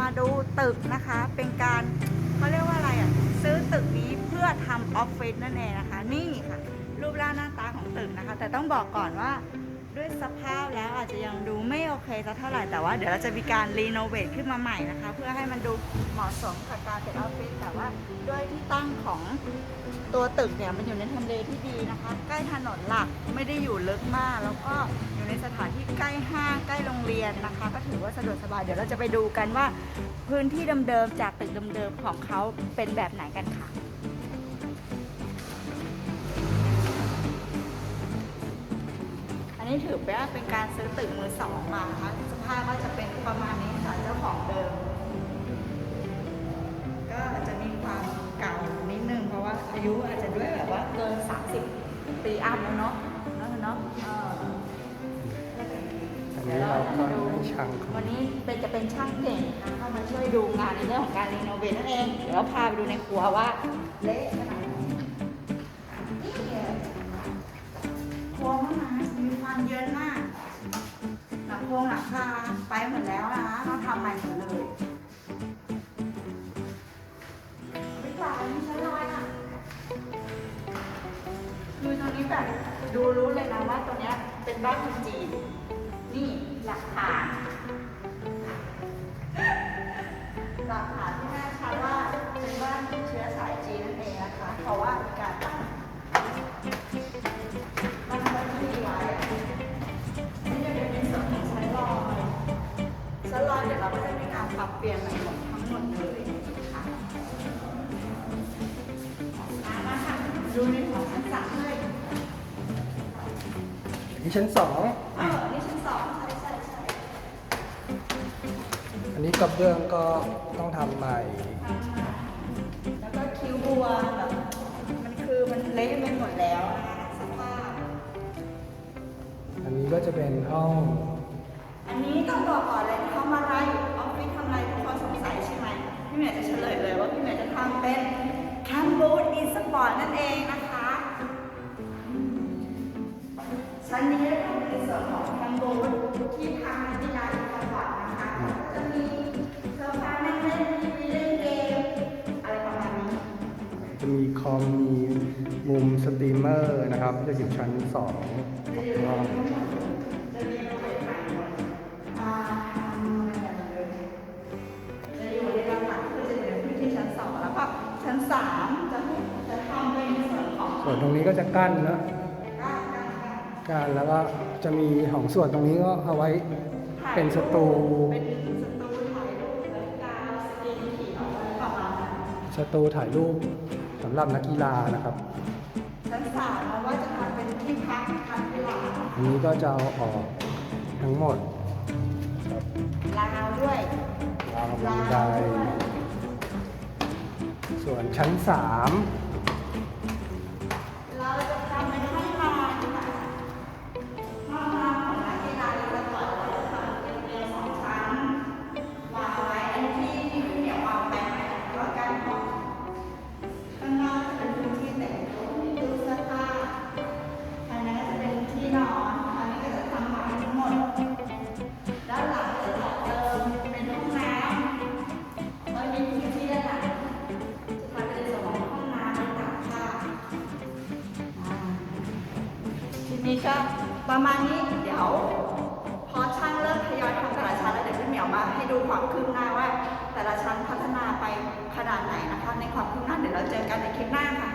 มาดูตึกนะคะ เป็นการเขาเรียกว่าอะไรอะ ซื้อตึกนี้เพื่อทำออฟฟิศนั่นเองนะคะ นี่ค่ะ รูปร่างหน้าตาของตึกนะคะ แต่ต้องบอกก่อนว่าด้วยสภาพ จจะยังดูไม่โอเคสักเท่าไหร่แต่ว่าเดี๋ยวเราจะมีการรีโนเวทขึ้นมาใหม่นะคะ เพื่อให้มันดูเหมาะสมกับการเป็นออฟฟิศแต่ว่าด้วยที่ตั้งของตัวตึกเนี่ยมันอยู่ในทำเลที่ดีนะคะ ใกล้ถนนหลักไม่ได้อยู่ลึกมาก แล้วก็อยู่ในสถานที่ใกล้ห้างใกล้โรงเรียนนะคะ ก็ถือว่าสะดวกสบายเดี๋ยวเราจะไปดูกันว่า พื้นที่เดิมๆจากตึกเดิมๆของเขาเป็นแบบไหนกันค่ะ นนี้ถือว่าเป็นการซื้อตึกมือสองมานะคะสภาพก็จะเป็นประมาณนี้ค่ะเจ้าของเดิม ก็อาจจะมีความเก่านิดนึงเพราะว่าอายุอาจจะด้วยแบบว่าเกิน 30 ปีอัพแล้วเนาะเนาะเนาะเอออันนี้เราก็ให้ช่างเขาวันนี้เป็นจะเป็นช่างเก่งนะคะเข้ามาช่วยดูงานในเรื่องของการรีโนเวทนั่นเองเดี๋ยวพาไปดูในครัวว่าเละขนาดำเยอะมาก หลังโครงหลังคาไปหมดแล้วนะคะต้องทำใหม่หมดเลยวิจารณ์นี่ใช้ลอยอะคือตรงนี้แบบดูรู้เลยนะว่าตัวเนี้ยเป็นบ้านคนจีน นี่หลักฐานหลักฐานที่แน่ชัดว่าเป็นบ้านเชื้อสายจีนนั่นเองนะคะ เพราะว่ามีการตั้ง เปลี่ยนใหม่หมดทั้งหมดเลยค่ะมาค่ะดูในของชั้นสามเลยอันนี้ชั้นสอง เออนี่ชั้นสองใช่ใช่ใช่อันนี้กระเบื้องก็ต้องทำใหม่ ทำมาแล้วก็คิ้วบัวแบบมันคือมันเละไปหมดแล้วนะคะสภาพ อันนี้ก็จะเป็นห้อง ปอร์ตนั่นเองนะคะชั้นนี้จะทำในส่วนของแคมบูดที่ทางนักกีฬาอินสปอร์ตนะคะก็จะมีโซฟานั่งเล่นทีวีเล่นเกมอะไรประมาณนี้จะมีคอมมีมุมสตรีมเมอร์นะครับจะอยู่ชั้นสองของห้องจะมีโรงเรียนใหม่หมดอ่าทำอะไรแบบเลยจะอยู่ในลำดับคือจะอยู่ในพื้นที่ชั้นสองแล้วก็ชั้นสามจะให้จะทำเป็น ส่วนของส่วนตรงนี้ก็จะกั้นนะการการการกั้นแล้วก็จะมีของส่วนตรงนี้ก็เอาไว้เป็นสตูเป็นสตูถ่ายรูปแล้วกาวสกรีนเขียวอะไรประมาณนั้นสตูถ่ายรูปสำหรับนักกีฬานะครับชั้นสามเราว่าจะทำเป็นที่พักนักกีฬาอันนี้ก็จะเอาออกทั้งหมดครับลาวด้วยราวบันไดส่วนชั้นสาม ข้างนอกจะเป็นพื้นที่แต่งตัวมีตู้เสื้อผ้าภายในก็จะเป็นที่นอนอันนี้ก็จะทำใหม่ทั้งหมด ด้านหลังจะต่อเติมเป็นห้องน้ำแล้วมีพื้นที่ด้านหลังจะทำเป็นส่วนของห้องน้ำและตากผ้าอ่าทีนี้ก็ประมาณนี้เดี๋ยว พอช่างเริ่มทยอยทำแต่ละชั้นแล้วเดี๋ยวพี่เหมียวมาให้ดูความคืบหน้าว่า แต่ละชั้นพัฒนาไปขนาดไหนนะคะ ในความคืบหน้าเดี๋ยวเราเจอกันในคลิปหน้าค่ะ